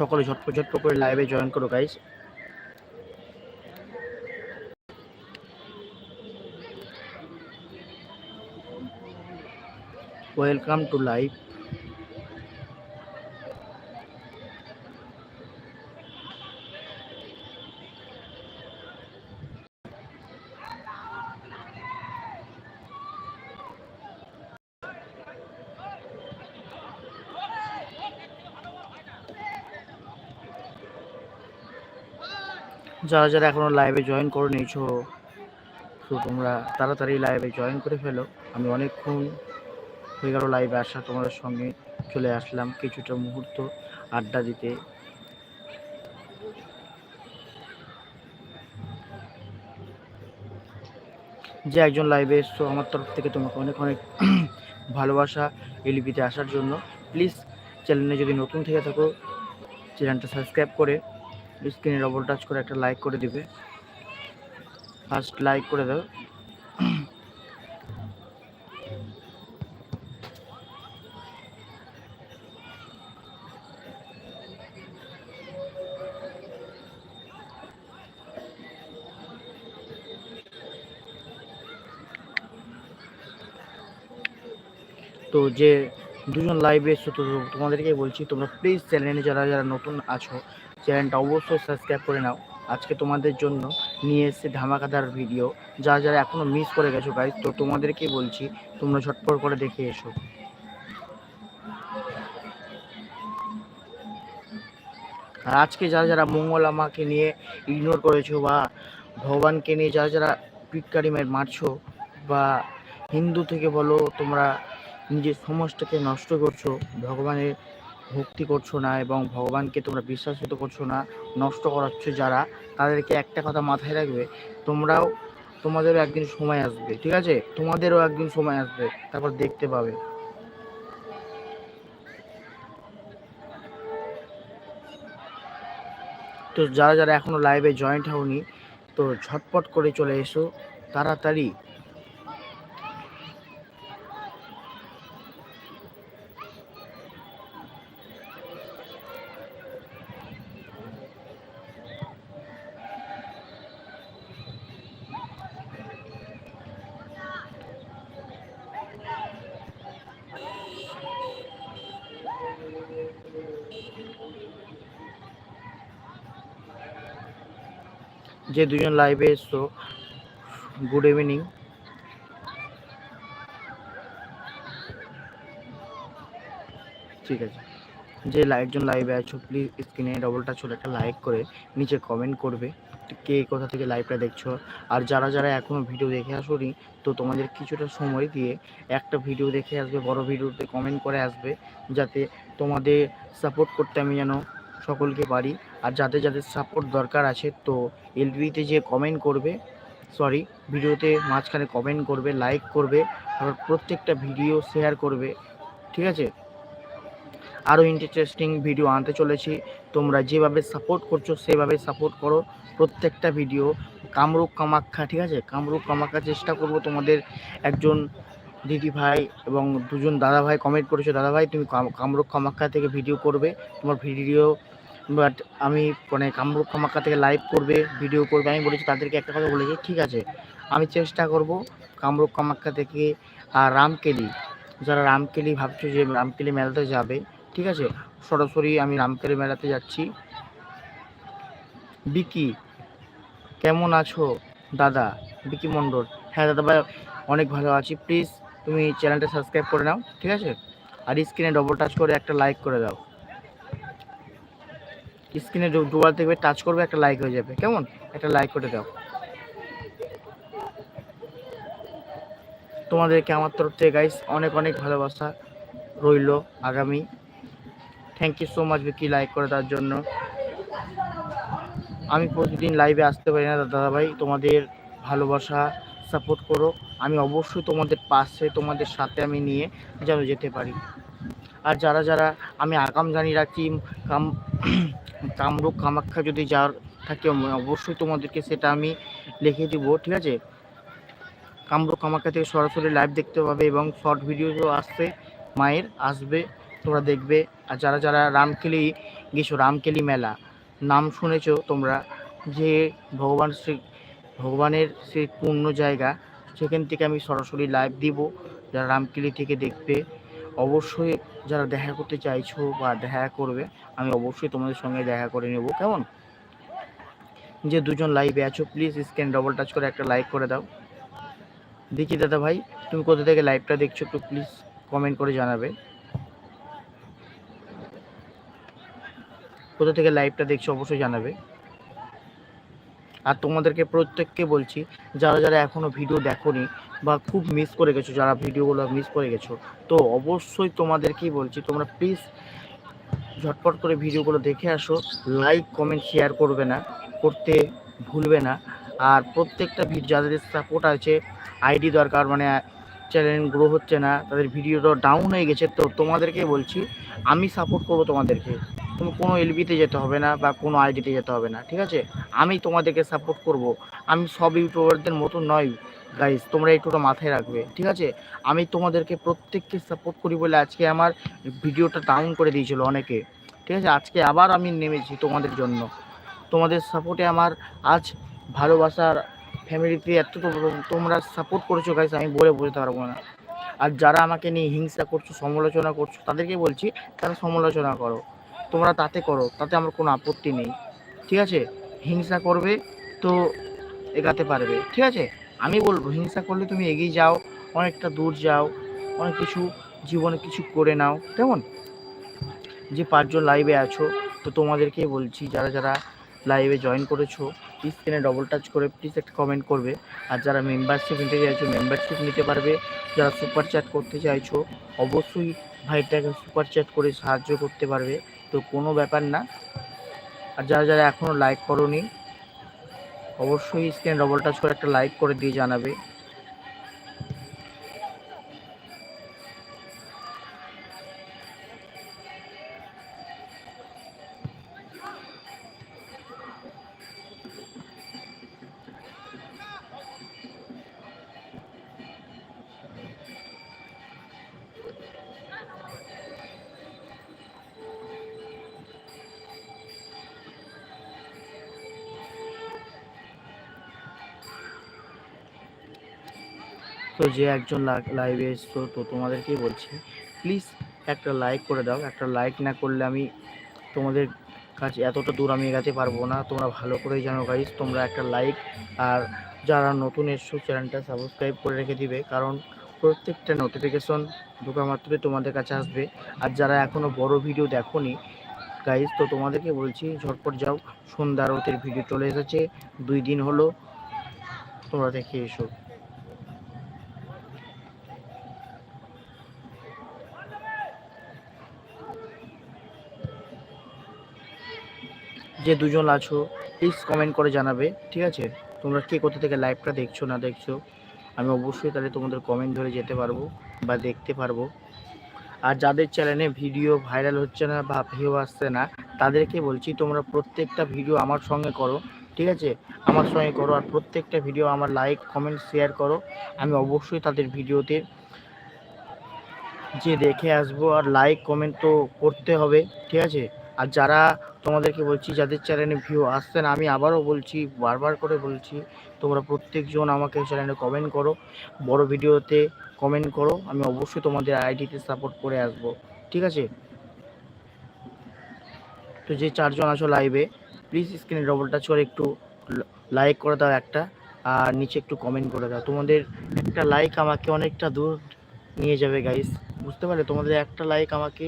সকলে ঝটপট ঝটপট করে লাইভে জয়েন করো গাইস ওয়েলকাম টু লাইভ যারা যারা এখনও লাইভে জয়েন করে নিয়েছো, তো তোমরা তাড়াতাড়ি লাইভে জয়েন করে ফেলো। আমি অনেকক্ষণ হয়ে গেল লাইভে আসা তোমাদের সঙ্গে। চলে আসলাম কিছুটা মুহূর্ত আড্ডা দিতে। যে একজন লাইভে এসছো আমার তরফ থেকে তোমাকে অনেক অনেক ভালোবাসা এলিপিতে আসার জন্য। প্লিজ চ্যানেলে যদি নতুন থেকে থাকো চ্যানেলটা সাবস্ক্রাইব করে স্ক্রিনে ডবল টাচ করে একটা লাইক করে দিবে। ফার্স্ট লাইক করে দাও। তো যে দুজন লাইভে এসছো, তো তোমাদেরকে বলছি, তোমরা প্লিজ চ্যানেলে যারা যারা নতুন আছো চ্যানেলটা অবশ্যই সাবস্ক্রাইব করে নাও। আজকে তোমাদের জন্য নিয়ে এসেছে ধামাকাদার ভিডিও। যা যারা এখনও মিস করে গেছো গাইজ তো তোমাদেরকে বলছি, তোমরা ঝটপট করে দেখে এসো। আর আজকে যারা যারা মঙ্গল আমাকে নিয়ে ইগনোর করেছ বা ভগবানকে নিয়ে যারা যারা পিটকারি মের মারছো বা হিন্দু থেকে বলো, তোমরা নিজের সমাজটাকে নষ্ট করছ, ভগবানের ভক্তি করছ না এবং ভগবানকে তোমরা বিশ্বাসিত করছ না, নষ্ট করাচ্ছ যারা, তাদেরকে একটা কথা মাথায় রাখবে, তোমরাও তোমাদেরও একদিন সময় আসবে, ঠিক আছে? তোমাদেরও একদিন সময় আসবে, তারপর দেখতে পাবে। তো যারা যারা এখনও লাইভে জয়েন্ট হওনি, তো ঝটপট করে চলে এসো, তাড়াতাড়ি যে দুজন লাইভে এসছো গুড ইভিনিং ঠিক আছে। যে একজন লাইভে আছো প্লিজ স্ক্রিনে ডবল টাচ হলে একটা লাইক করে নিচে কমেন্ট করবে কে কোথা থেকে লাইভটা দেখছ। আর যারা যারা এখনও ভিডিও দেখে আসোনি, তো তোমাদের কিছুটা সময় দিয়ে একটা ভিডিও দেখে আসবে, বড় ভিডিওতে কমেন্ট করে আসবে, যাতে তোমাদের সাপোর্ট করতে আমি যেন সকলকে পারি। আর যাদের যাদের সাপোর্ট দরকার আছে, তো এলবিতে যে কমেন্ট করবে। সরি ভিডিওতে মাঝখানে কমেন্ট করবে লাইক করবে আর প্রত্যেকটা ভিডিও শেয়ার করবে, ঠিক আছে? আরও ইন্টারেস্টিং ভিডিও আনতে চলেছি। তোমরা যেভাবে সাপোর্ট করছ, সেভাবে সাপোর্ট করো। প্রত্যেকটা ভিডিও কামরূপ কামাখ্যা, ঠিক আছে? কামরূপ কামাখ্যা চেষ্টা করব তোমাদের একজন দিদি ভাই এবং দুজন দাদা ভাই কমেন্ট করেছ। দাদা ভাই, তুমি কাম- কামরূপ কামাখ্যা থেকে ভিডিও করবে। তোমার ভিডিও বাট আমি মানে কামরূপ কামাখ্যা থেকে লাইভ করবে ভিডিও করবে, আমি বলেছি তাদেরকে একটা কথা বলেছি ঠিক আছে? আমি চেষ্টা করব কামরূপ কামাখ্যা থেকে আর রামকেলি, যারা রামকেলি ভাবছ যে রামকেলি মেলাতে যাবে, ঠিক আছে? সরাসরি আমি রামকেলি মেলাতে যাচ্ছি। বিকি, কেমন আছো? দাদা, বিকি মণ্ডল। হ্যাঁ দাদা ভাই, অনেক ভালো আছি। প্লিজ তুমি চ্যানেলটা সাবস্ক্রাইব করে নাও, ঠিক আছে? আর স্ক্রিনে ডবল টাচ করে একটা লাইক করে দাও। স্ক্রিনে দুবার দেখবে টাচ করবে, একটা লাইক হয়ে যাবে। কেমন? একটা লাইক করে দাও। তোমাদেরকে আমার তরফ থেকে গাইস অনেক অনেক ভালোবাসা রইল আগামী। Thank you so much Vicky like করে দেওয়ার জন্য। আমি প্রতিদিন লাইভে আসতে পারি না দাদা ভাই তোমাদের ভালোবাসা সাপোর্ট করো। আমি অবশ্যই তোমাদের পাশে, তোমাদের সাথে আমি নিয়ে যেন যেতে পারি। আর যারা যারা আমি আগাম জানিয়ে রাখছি, কাম কামরূপ কামাখ্যা যদি যার থাকে অবশ্যই তোমাদেরকে সেটা আমি লিখে দিব, ঠিক আছে? কামরূপ কামাখ্যা থেকে সরাসরি লাইভ দেখতে পাবে এবং শর্ট ভিডিওও আসছে, মায়ের, আসবে, তোমরা দেখবে। আর যারা যারা রামকেলি, গেছো, রামকেলি মেলা, নাম শুনেছো তোমরা, যে ভগবান শ্রী, ভগবানের সেই পূর্ণ জায়গা, সেখান থেকে আমি সরাসরি লাইভ দিব, যারা রামকেলি থেকে দেখবে। অবশ্যই যারা দেখা করতে চাইছো বা দেখা করবে, আমি অবশ্যই তোমাদের সঙ্গে দেখা করে নেব। কেমন? যে দুজন লাইভে আছো প্লিজ স্ক্রিন ডবল টাচ করে একটা লাইক করে দাও। দেখি দাদা ভাই, তুমি কোথা থেকে লাইভটা দেখছ একটু প্লিজ কমেন্ট করে জানাবে। কোথা থেকে লাইভটা দেখছ অবশ্যই জানাবে। আর তোমাদেরকে প্রত্যেককে বলছি, যারা যারা এখনও ভিডিও দেখোনি বা খুব মিস করে গেছো, যারা ভিডিওগুলো মিস করে গেছো। তো অবশ্যই তোমাদেরকেই বলছি, তোমরা প্লিজ ঝটপট করে ভিডিওগুলো দেখে আসো লাইক কমেন্ট শেয়ার করবে না, করতে ভুলবে না। আর প্রত্যেকটা যাদের সাপোর্ট আছে আইডি দরকার মানে চ্যানেল গ্রো হচ্ছে না, তাদের ভিডিওটা ডাউন হয়ে গেছে, তো তোমাদেরকে বলছি, আমি সাপোর্ট করব তোমাদেরকে। তুমি কোনো এলবিতে যেতে হবে না বা কোনো আইডিতে যেতে হবে না, ঠিক আছে? আমি তোমাদেরকে সাপোর্ট করব। আমি সব ইউটিউবারদের মতো নয় গাইজ তোমরা একটুটা মাথায় রাখবে, ঠিক আছে? আমি তোমাদেরকে প্রত্যেককে সাপোর্ট করি বলে আজকে আমার ভিডিওটা ডাউন করে দিয়েছিল অনেকে, ঠিক আছে? আজকে আবার আমি নেমেছি তোমাদের জন্য। তোমাদের সাপোর্টে আমার আজ ভালোবাসার ফ্যামিলিতে এত তোমরা সাপোর্ট করেছ গাইজ আমি বলে বোঝাতে পারব না। আর যারা আমাকে নিয়ে হিংসা করছ, সমালোচনা করছ, তাদেরকে বলছি, তারা সমালোচনা করো। তোমরা তাতে করো, তাতে আমার কোনো আপত্তি নেই, ঠিক আছে? হিংসা করবে তো এগাতে পারবে, ঠিক আছে? আমি বলব, হিংসা করলে তুমি এগিয়ে যাও, অনেকটা দূর যাও, অনেক কিছু জীবনে কিছু করে নাও, তেমন। যে পাঁচজন লাইভে আছো, তো তোমাদেরকেই বলছি, যারা যারা লাইভে জয়েন করেছ স্ক্রিনে ডবল টাচ করে প্লিজ একটা কমেন্ট করবে। আর যারা মেম্বারশিপ নিতে চাইছো মেম্বারশিপ নিতে পারবে। যারা সুপার চ্যাট করতে চাইছো, অবশ্যই ভাইটাকে সুপার চ্যাট করে সাহায্য করতে পারবে। তো কোনো ব্যাপার না। আর যারা যারা এখনও লাইক করোনি অবশ্যই স্ক্রিন ডবল টাচ করে একটা লাইক করে দিয়ে জানাবে। তো যে একজন লাইভে এসছো, তো তোমাদেরকেই বলছি প্লিজ একটা লাইক করে দাও। একটা লাইক না করলে আমি তোমাদের কাছে এতটা দূর আমি এগাতে পারব না। তোমরা ভালো করেই জানো গাইজ তোমরা একটা লাইক আর যারা নতুন এসছো চ্যানেলটা সাবস্ক্রাইব করে রেখে দিবে। কারণ প্রত্যেকটা নোটিফিকেশন ঢোকা মাত্রই তোমাদের কাছে আসবে। আর যারা এখনও বড় ভিডিও দেখোনি গাইজ তো তোমাদেরকে বলছি, ঝটপট যাও। সন্ধ্যা আরতের ভিডিও চলে এসেছে। দুই দিন হলো তোমরা দেখে এসো। যে দুজন আছো প্লিজ কমেন্ট করে জানাবে, ঠিক আছে? তোমরা কে কোথা থেকে লাইভটা দেখছ, না দেখছ, আমি অবশ্যই তাহলে তোমাদের কমেন্ট ধরে যেতে পারব বা দেখতে পারব। আর যাদের চ্যানেলে ভিডিও ভাইরাল হচ্ছে না বা ভিউ আসছে না, তাদেরকে বলছি তোমরা প্রত্যেকটা ভিডিও আমার সঙ্গে করো, ঠিক আছে? আমার সঙ্গে করো আর প্রত্যেকটা ভিডিও আমার লাইক কমেন্ট শেয়ার করো। আমি অবশ্যই তাদের ভিডিওতে যে দেখে আসব আর লাইক কমেন্ট তো করতে হবে, ঠিক আছে? আর যারা তোমাদেরকে বলছি, যাদের চ্যানেলে ভিউ আসছে না, আমি আবারও বলছি, বারবার করে বলছি, তোমরা প্রত্যেকজন আমাকে চ্যানেলে কমেন্ট করো। বড় ভিডিওতে কমেন্ট করো। আমি অবশ্যই তোমাদের আইডিতে সাপোর্ট করে আসব। ঠিক আছে? তো যে চারজন আছো লাইভে প্লিজ স্ক্রিনে ডবল টাচ করে একটু লাইক করে দাও একটা, আর নিচে একটু কমেন্ট করে দাও। তোমাদের একটা লাইক আমাকে অনেকটা দূর নিয়ে যাবে গাইস বুঝতে পারলে? তোমাদের একটা লাইক আমাকে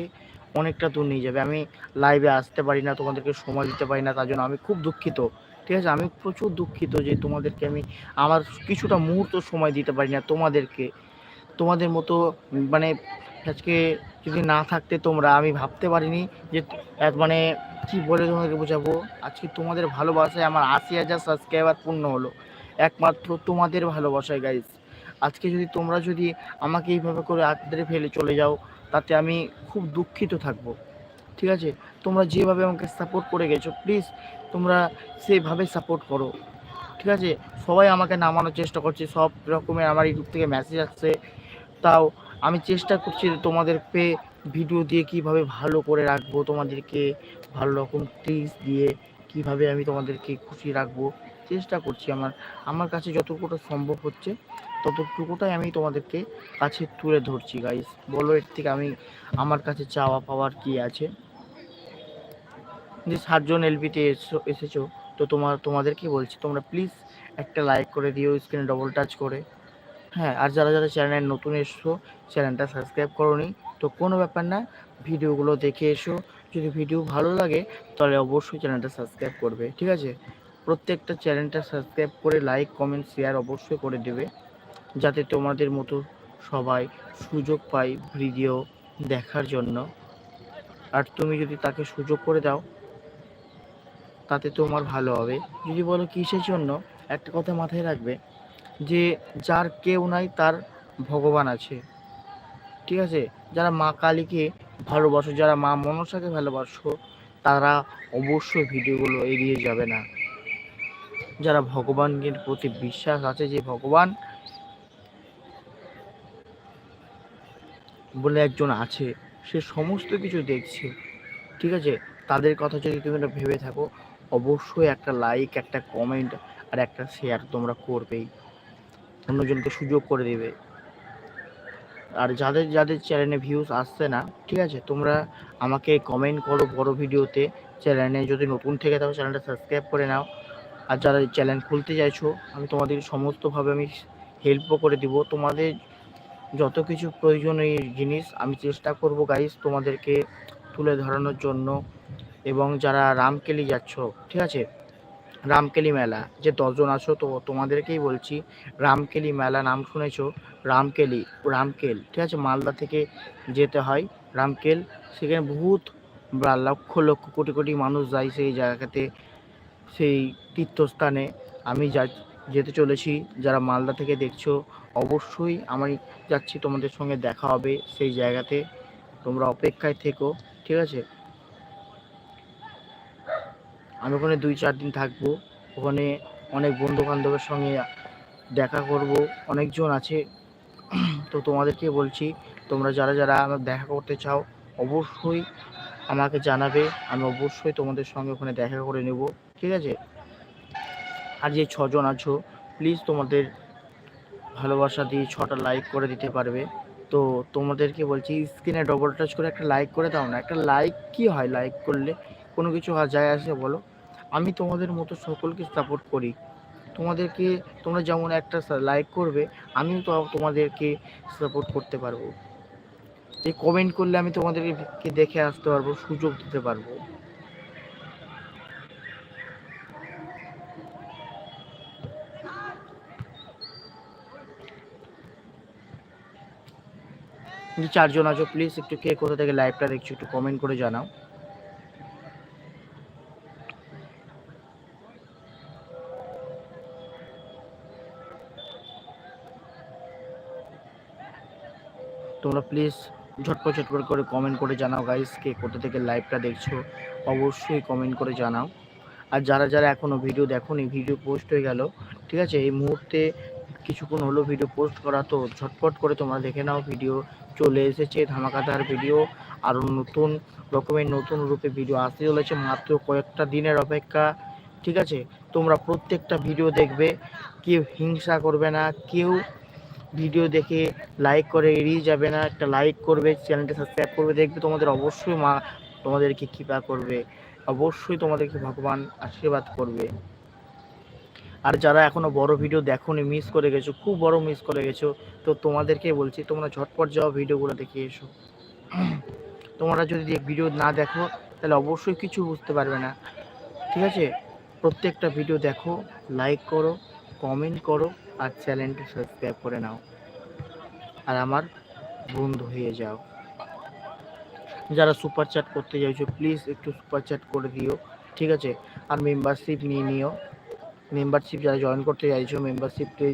অনেকটা দূর নিয়ে যাবে। আমি লাইভে আসতে পারি না, তোমাদেরকে সময় দিতে পারি না, তার জন্য আমি খুব দুঃখিত। ঠিক আছে? আমি প্রচুর দুঃখিত যে তোমাদেরকে আমি আমার কিছুটা মুহূর্ত সময় দিতে পারি না তোমাদেরকে। তোমাদের মতো মানে আজকে যদি না থাকতে তোমরা, আমি ভাবতে পারিনি যে মানে কি বলে তোমাদেরকে বোঝাবো? আজকে তোমাদের ভালোবাসায় আমার আশি হাজার সাবস্ক্রাইবার পূর্ণ হলো। একমাত্র তোমাদের ভালোবাসায় গাইজ আজকে যদি তোমরা যদি আমাকে এইভাবে করে আঁকড়ে ফেলে চলে যাও তাতে আমি খুব দুঃখিত থাকব। ঠিক আছে? তোমরা যেভাবে আমাকে সাপোর্ট করে গেছো প্লিজ তোমরা সেভাবে সাপোর্ট করো। ঠিক আছে? সবাই আমাকে নামানোর চেষ্টা করছে, সব রকমের আমার ইউটিউব থেকে মেসেজ আসছে। তাও আমি চেষ্টা করছি তোমাদের পেয়ে ভিডিও দিয়ে কীভাবে ভালো করে রাখব তোমাদেরকে, ভালো রকম টিপস দিয়ে কীভাবে আমি তোমাদেরকে খুশি রাখব, চেষ্টা করছি আমার। আমার কাছে যতটুকুটা সম্ভব হচ্ছে ততটুকুটাই আমি তোমাদেরকে কাছে তুলে ধরছি গাইস বলো, এর থেকে আমি আমার কাছে চাওয়া পাওয়ার কি আছে? যে সাতজন এলবিতে এসো, এসেছ, তো তোমার, তোমাদেরকে বলছি, তোমরা প্লিজ একটা লাইক করে দিও স্ক্রিনে ডবল টাচ করে। হ্যাঁ আর যারা যারা চ্যানেল নতুন এসছো চ্যানেলটা সাবস্ক্রাইব করোনি, তো কোনো ব্যাপার না, ভিডিওগুলো দেখে এসো। যদি ভিডিও ভালো লাগে, তাহলে অবশ্যই চ্যানেলটা সাবস্ক্রাইব করবে, ঠিক আছে? প্রত্যেকটা চ্যানেলটা সাবস্ক্রাইব করে লাইক কমেন্ট শেয়ার অবশ্যই করে দেবে। যাতে তোমাদের মতো সবাই সুযোগ পায় ভিডিও দেখার জন্য। আর তুমি যদি তাকে সুযোগ করে দাও, তাতে তোমার ভালো হবে। যদি বলো কিসের জন্য, একটা কথা মাথায় রাখবে যে, যার কেউ নাই, তার ভগবান আছে। ঠিক আছে? যারা মা কালীকে ভালোবাসো, যারা মা মনসাকে ভালোবাসো, তারা অবশ্যই ভিডিওগুলো এড়িয়ে যাবে না। যারা ভগবানের প্রতি বিশ্বাস আছে যে, ভগবান বলে একজন আছে, সে সমস্ত কিছু দেখছে। ঠিক আছে? তাদের কথা যদি তুমি এটা ভেবে থাকো, অবশ্যই একটা লাইক একটা কমেন্ট আর একটা শেয়ার তোমরা করবেই। অন্যজনকে সুযোগ করে দেবে। আর যাদের যাদের চ্যানেলে ভিউজ আসছে না, ঠিক আছে? তোমরা আমাকে কমেন্ট করো বড় ভিডিওতে। চ্যানেলে যদি নতুন থেকে থাকো চ্যানেলটা সাবস্ক্রাইব করে নাও। আর যারা চ্যানেল খুলতে চাইছো, আমি তোমাদের সমস্তভাবে আমি হেল্পও করে দিব। তোমাদের যত কিছু প্রয়োজনীয় জিনিস আমি চেষ্টা করব গাইস তোমাদেরকে তুলে ধরানোর জন্য। এবং যারা রামকেলি যাচ্ছ, ঠিক আছে? রামকেলি মেলা, যে দশজন আছো তো তোমাদেরকেই বলছি, রামকেলি মেলা নাম শুনেছ? রামকেলি, রামকেল, ঠিক আছে? মালদা থেকে যেতে হয় রামকেল। সেখানে বহুত লক্ষ লক্ষ, কোটি কোটি মানুষ যায় সেই জায়গাতে, সেই তীর্থস্থানে। আমি যা, যেতে চলেছি। যারা মালদা থেকে দেখছ অবশ্যই আমি যাচ্ছি, তোমাদের সঙ্গে দেখা হবে সেই জায়গাতে। তোমরা অপেক্ষায় থেকো, ঠিক আছে? আমি ওখানে দুই চার দিন থাকব। ওখানে অনেক বন্ধু বান্ধবের সঙ্গে দেখা করব, অনেকজন আছে। তো তোমাদেরকে বলছি, তোমরা যারা যারা আমার দেখা করতে চাও, অবশ্যই আমাকে জানাবে। আমি অবশ্যই তোমাদের সঙ্গে ওখানে দেখা করে নেব, ঠিক আছে? আর যে ছজন আছো প্লিজ তোমাদের ভালোবাসা দিয়ে ছটা লাইক করে দিতে পারবে। তো তোমাদেরকে বলছি স্ক্রিনে ডবল টাচ করে একটা লাইক করে দাও না। একটা লাইক কি হয়? লাইক করলে কোনো কিছু যায় আসে বলো। আমি তোমাদের মতো সকলকে সাপোর্ট করি। তোমাদেরকে, তোমরা যেমন একটা লাইক করবে, আমিও তো তোমাদেরকে সাপোর্ট করতে পারব। এই কমেন্ট করলে আমি তোমাদেরকে দেখে আসতে পারব, সুযোগ দিতে পারব। যে চারজন আছো প্লিজ একটু কে কোথা থেকে লাইভটা দেখছ একটু কমেন্ট করে জানাও। তোমরা প্লিজ ঝটপট ঝটপট করে কমেন্ট করে জানাও গাইস কে কোথা থেকে লাইভটা দেখছ, অবশ্যই কমেন্ট করে জানাও। আর যারা যারা এখনও ভিডিও দেখোনি ভিডিও পোস্ট হয়ে গেল, ঠিক আছে? এই মুহূর্তে কিছুক্ষণ হলো ভিডিও পোস্ট করা, তো ঝটপট করে তোমরা দেখে নাও ভিডিও চলে এসেছে, ধামাকাদার ভিডিও আরও নতুন রকমের নতুন রূপে ভিডিও আসতে চলেছে মাত্র কয়েকটা দিনের অপেক্ষা, ঠিক আছে? তোমরা প্রত্যেকটা ভিডিও দেখবে, কেউ হিংসা করবে না, কেউ ভিডিও দেখে লাইক করে এড়িয়ে যাবে না, একটা লাইক করবে চ্যানেলটা সাবস্ক্রাইব করবে, দেখবে তোমাদের অবশ্যই মা তোমাদেরকে কৃপা করবে, অবশ্যই তোমাদেরকে ভগবান আশীর্বাদ করবে। আর যারা এখনও বড় ভিডিও দেখোনি মিস করে গেছো, খুব বড় মিস করে গেছো, তো তোমাদেরকে বলছি, তোমরা ঝটপট যাওয়া ভিডিওগুলো দেখে এসো। তোমরা যদি ভিডিও না দেখো, তাহলে অবশ্যই কিছু বুঝতে পারবে না। ঠিক আছে? প্রত্যেকটা ভিডিও দেখো লাইক করো কমেন্ট করো, আর চ্যানেলটি সাবস্ক্রাইব করে নাও। আর আমার বন্ধু হয়ে যাও। যারা সুপার চ্যাট করতে চাইছো প্লিজ একটু সুপার চ্যাট করে দিও। ঠিক আছে? আর মেম্বারশিপ নিয়ে নিও। মেম্বারশিপ যারা জয়েন করতে চাইছো মেম্বারশিপটি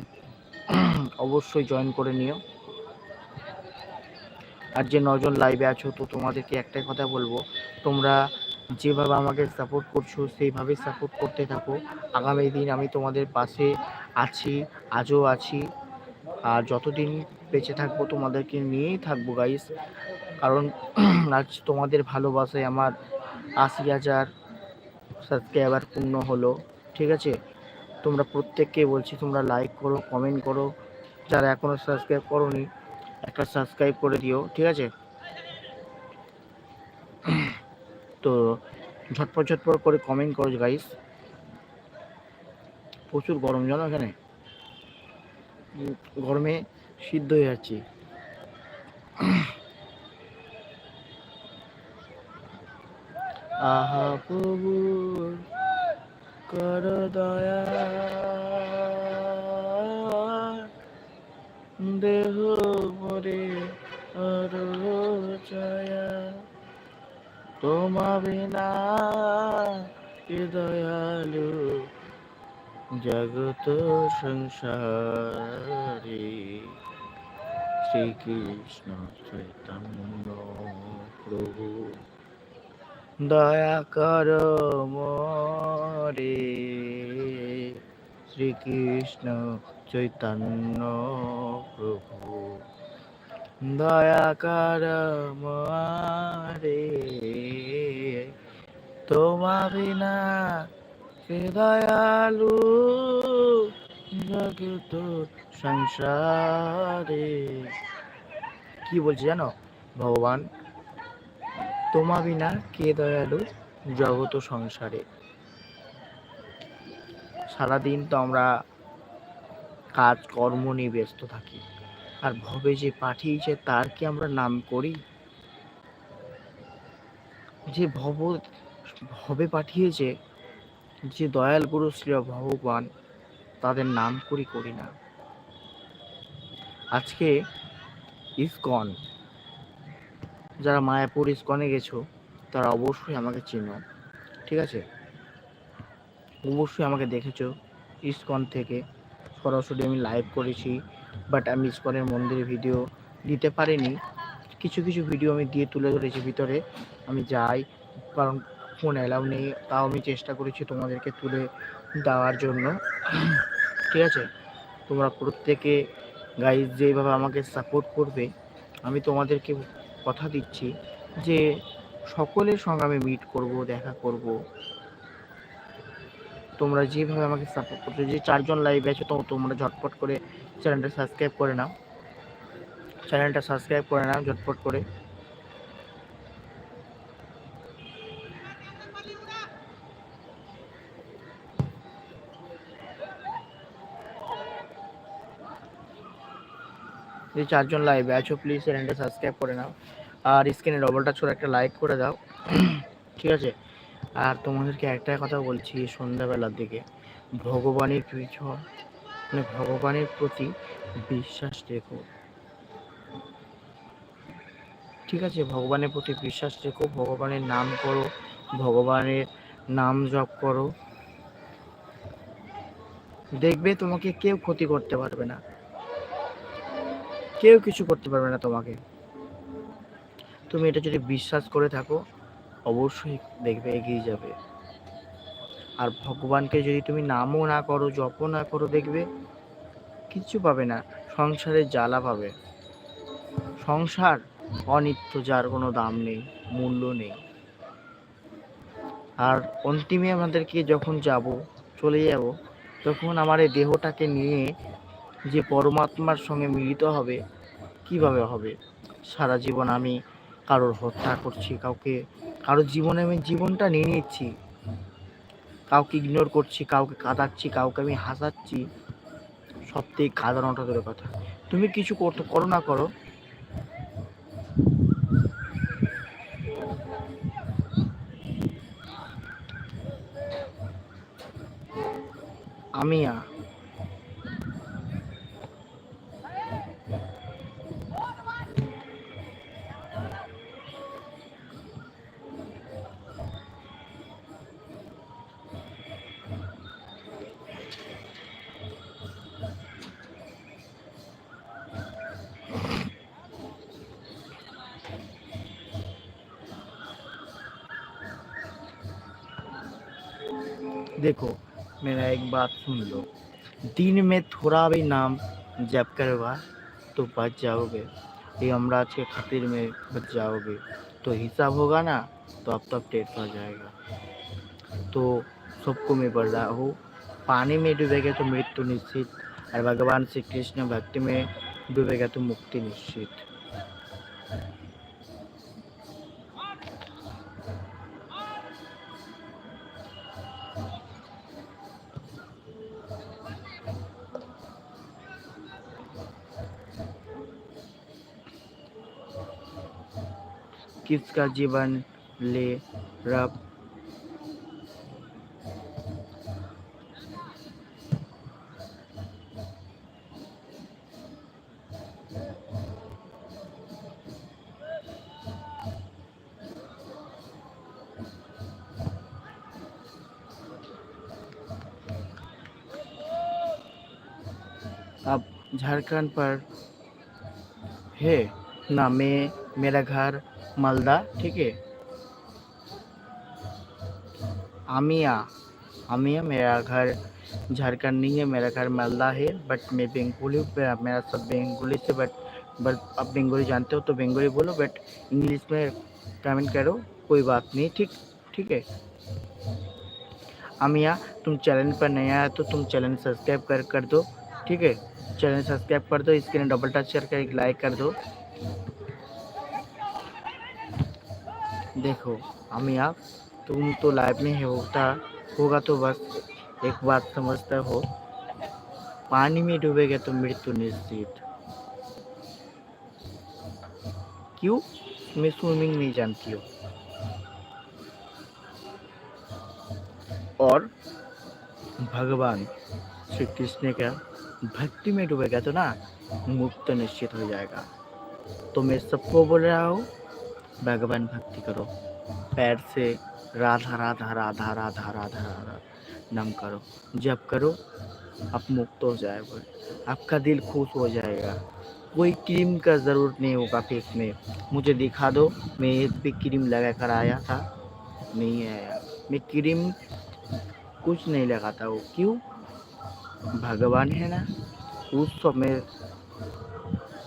অবশ্যই জয়েন করে নিও। আর যে নজন লাইভে আছো, তো তোমাদেরকে একটাই কথা বলব, তোমরা যেভাবে আমাকে সাপোর্ট করছ, সেইভাবে সাপোর্ট করতে থাকো। আগামী দিন আমি তোমাদের পাশে আছি, আজও আছি, আর যতদিন বেঁচে থাকব, তোমাদেরকে নিয়েই থাকব গাইস কারণ আজ তোমাদের ভালোবাসায় আমার আশি হাজার সাবস্ক্রাইবার পূর্ণ হলো, ঠিক আছে? তোমরা প্রত্যেককে বলছি, তোমরা লাইক করো কমেন্ট করো। যারা এখনও সাবস্ক্রাইব করোনি, একটা সাবস্ক্রাইব করে দিও, ঠিক আছে? তো ঝটপট ঝটপট করে কমেন্ট করো গাইস প্রচুর গরম, জানো এখানে? গরমে সিদ্ধ হয়ে যাচ্ছি। আহা প্রভু। কর দয়া। দেহ মরে আর জয়া তোমা বিনা কে দয়ালু? জগত সংসারে শ্রীকৃষ্ণ চৈতন্য প্রভু। দয়া কর মরে। শ্রীকৃষ্ণ চৈতন্য প্রভু। দয়া কর মরে। তোমা বিনা দয়ালু জগত সংসারে। কি বলছে জানো? ভগবান তোমা বিনা কে দয়ালু জগত সংসারে? সারাদিন তো আমরা কাজ, কর্ম নিয়ে ব্যস্ত থাকি। আর ভবে যে পাঠিয়েছে তার কি আমরা নাম করি? যে ভব, ভবে পাঠিয়েছে, যে দয়াল গুরু শ্রী ভগবান, তাদের নাম করি করি না। আজকে ইসকন যারা মায়াপুর ইস্কনে গেছো, তারা অবশ্যই আমাকে চেনো, ঠিক আছে? অবশ্যই আমাকে দেখেছ, ইস্কন থেকে। সরাসরি আমি লাইভ করেছি বাট আমি ইস্কনের মন্দিরের ভিডিও দিতে পারিনি। কিছু কিছু ভিডিও আমি দিয়ে তুলে ধরেছি ভিতরে। আমি যাই, কারণ ফোন অ্যালাউ নেই, তাও আমি চেষ্টা করেছি তোমাদেরকে তুলে দেওয়ার জন্য। ঠিক আছে? তোমরা প্রত্যেকে গাইজ যেভাবে আমাকে সাপোর্ট করবে, আমি তোমাদেরকে কথা দিচ্ছি যে সকলের সঙ্গে আমি মিট করব, দেখা করব। তোমরা যেভাবে আমাকে সাপোর্ট করছ, যে চারজন লাইভ আছে, তো তোমরা ঝটপট করে চ্যানেলটা সাবস্ক্রাইব করে নাও। চ্যানেলটা সাবস্ক্রাইব করে নাও, ঝটপট করে। যে চারজন লাইভে আছো প্লিজ চ্যানেলটা সাবস্ক্রাইব করে নাও। আর স্ক্রিনে ডবলটা ছোট একটা লাইক করে দাও। ঠিক আছে? আর তোমাদেরকে একটাই কথা বলছি, সন্ধ্যাবেলার দিকে ভগবানের পিছন মানে ভগবানের প্রতি বিশ্বাস রেখো। ঠিক আছে? ভগবানের প্রতি বিশ্বাস রেখো, ভগবানের নাম করো, ভগবানের নাম জপ করো। দেখবে তোমাকে কেউ ক্ষতি করতে পারবে না। কেউ কিছু করতে পারবে না তোমাকে। তুমি এটা যদি বিশ্বাস করে থাকো, অবশ্যই দেখবে এগিয়ে যাবে। আর ভগবানকে যদি তুমি নামও না করো, জপও না করো, দেখবে কিচ্ছু পাবে না। সংসারে জ্বালা পাবে। সংসার অনিত্য, যার কোনো দাম নেই, মূল্য নেই। আর অন্তিমে আমাদেরকে যখন যাব, চলে যাব, তখন আমার এই দেহটাকে নিয়ে যে পরমাত্মার সঙ্গে মিলিত হবে, কীভাবে হবে? সারা জীবন আমি কারোর হত্যা করছি, কাউকে, কারোর জীবনে আমি জীবনটা নিয়ে নিচ্ছি। কাউকে ইগনোর করছি, কাউকে কাঁদাচ্ছি, কাউকে আমি হাসাচ্ছি। সব থেকে কাঁদানোটা দূরের কথা। তুমি কিছু করতে, করো না, করো। सुन लो दिन में थोड़ा भी नाम जप करवा तो बच जाओगे। ये यमराज के खातिर में बच जाओगे। तो हिसाब होगा ना तो अब तब टेट पा जाएगा। तो सबको मैं बढ़ रहा हूँ, पानी में डूबेगा तो मृत्यु निश्चित और भगवान श्री कृष्ण भक्ति में डूबेगा तो मुक्ति निश्चित। किसका जीवन ले रब? अब झारखंड पर है ना मैं मेरा घर मालदा ठीक है आमिया आमिया मेरा घर झारखंड नहीं है मेरा घर मालदा है बट मैं बेंगोली मेरा सब बेंगोली से बट बट आप बेंगोली जानते हो तो बेंगोली बोलो बट इंग्लिश में कमेंट करो कोई बात नहीं ठीक ठीक है आमिया तुम चैनल पर नया है तो तुम चैनल सब्सक्राइब कर कर दो ठीक है चैनल सब्सक्राइब कर दो इसके लिए डबल टच करके एक लाइक कर दो देखो हम आप तुम तो लाइफ में होता, होगा तो बस, एक बात समझते हो। पानी में डूबेगा तो मृत्यु निश्चित। क्यों? मैं स्विमिंग नहीं जानती हूँ। और भगवान श्री कृष्ण का भक्ति में डूबेगा तो ना, मुक्त निश्चित हो जाएगा। तो मैं सबको बोल रहा हूँ भगवान भक्ति करो। पैर से राधा राधा राधा राधा राधा राधा, नाम करो। जब करो, आप मुक्त हो जाएगा आपका दिल खुश हो जाएगा। कोई क्रीम का ज़रूरत नहीं होगा फेस में। मुझे दिखा दो, मैं एक भी क्रीम लगा कर आया था, नहीं आया। मैं क्रीम कुछ नहीं लगाता हूँ। क्यों? भगवान है ना? उस समय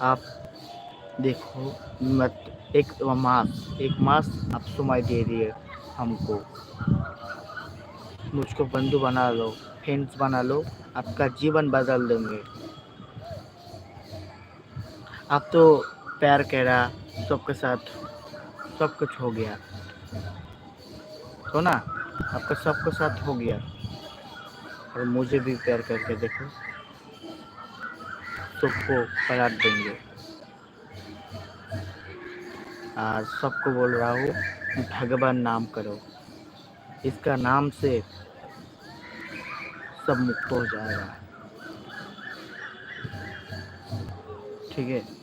आप देखो, मत एक मास एक मास आप समय दे दिए हमको। मुझको बंधु बना लो फ्रेंड्स बना लो, आपका जीवन बदल देंगे। आप तो प्यार कह रहा सबके साथ सब कुछ हो गया। तो ना, आपका सबके साथ हो गया। और मुझे भी प्यार करके देखो, सबको पलट देंगे। सबको बोल रहा हूँ भगवान नाम करो। इसका नाम से सब मुक्त हो जाएगा। ठीक है?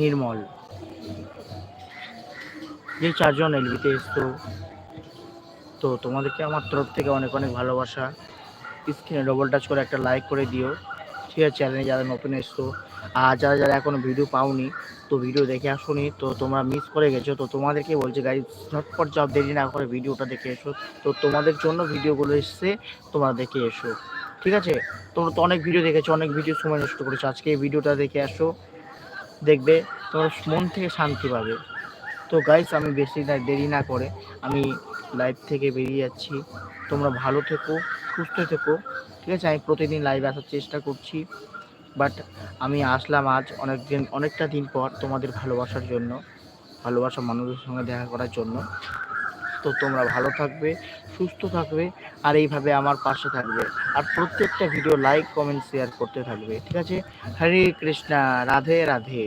নির্মল। যে চারজন এলবিতে এসতো তো তোমাদেরকে আমার তরফ থেকে অনেক অনেক ভালোবাসা। স্ক্রিনে ডবল টাচ করে একটা লাইক করে দিও। ঠিক আছে চ্যানেলে যারা নতুন এসছো, আর যারা যারা এখনও ভিডিও পাওনি, তো ভিডিও দেখে আসোনি, তো তোমরা মিস করে গেছো, তো তোমাদেরকে বলছে গাই ঝটপট জব দেরি না করে ভিডিওটা দেখে এসো। তো তোমাদের জন্য ভিডিওগুলো এসছে, তোমরা দেখে এসো। ঠিক আছে? তোমরা তো অনেক ভিডিও দেখেছ, অনেক ভিডিও সময় নষ্ট করেছ, আজকে এই ভিডিওটা দেখে আসো। দেখবে তোমার মন থেকে শান্তি পাবে। তো গাইস আমি বেশি না, দেরি না করে আমি লাইভ থেকে বেরিয়ে যাচ্ছি। তোমরা ভালো থেকো, সুস্থ থেকো, ঠিক আছে? আমি প্রতিদিন লাইভ আসার চেষ্টা করছি। বাট আমি আসলাম আজ অনেক দিন অনেকটা দিন পর তোমাদের ভালোবাসার জন্য, ভালোবাসা মানুষের সঙ্গে দেখা করার জন্য। তো তোমরা ভালো থাকবে, সুস্থ থাকবে আর এইভাবে আমার পাশে থাকবে। আর প্রত্যেকটা ভিডিও লাইক কমেন্ট শেয়ার করতে থাকবে, ঠিক আছে? হরে কৃষ্ণা, রাধে রাধে।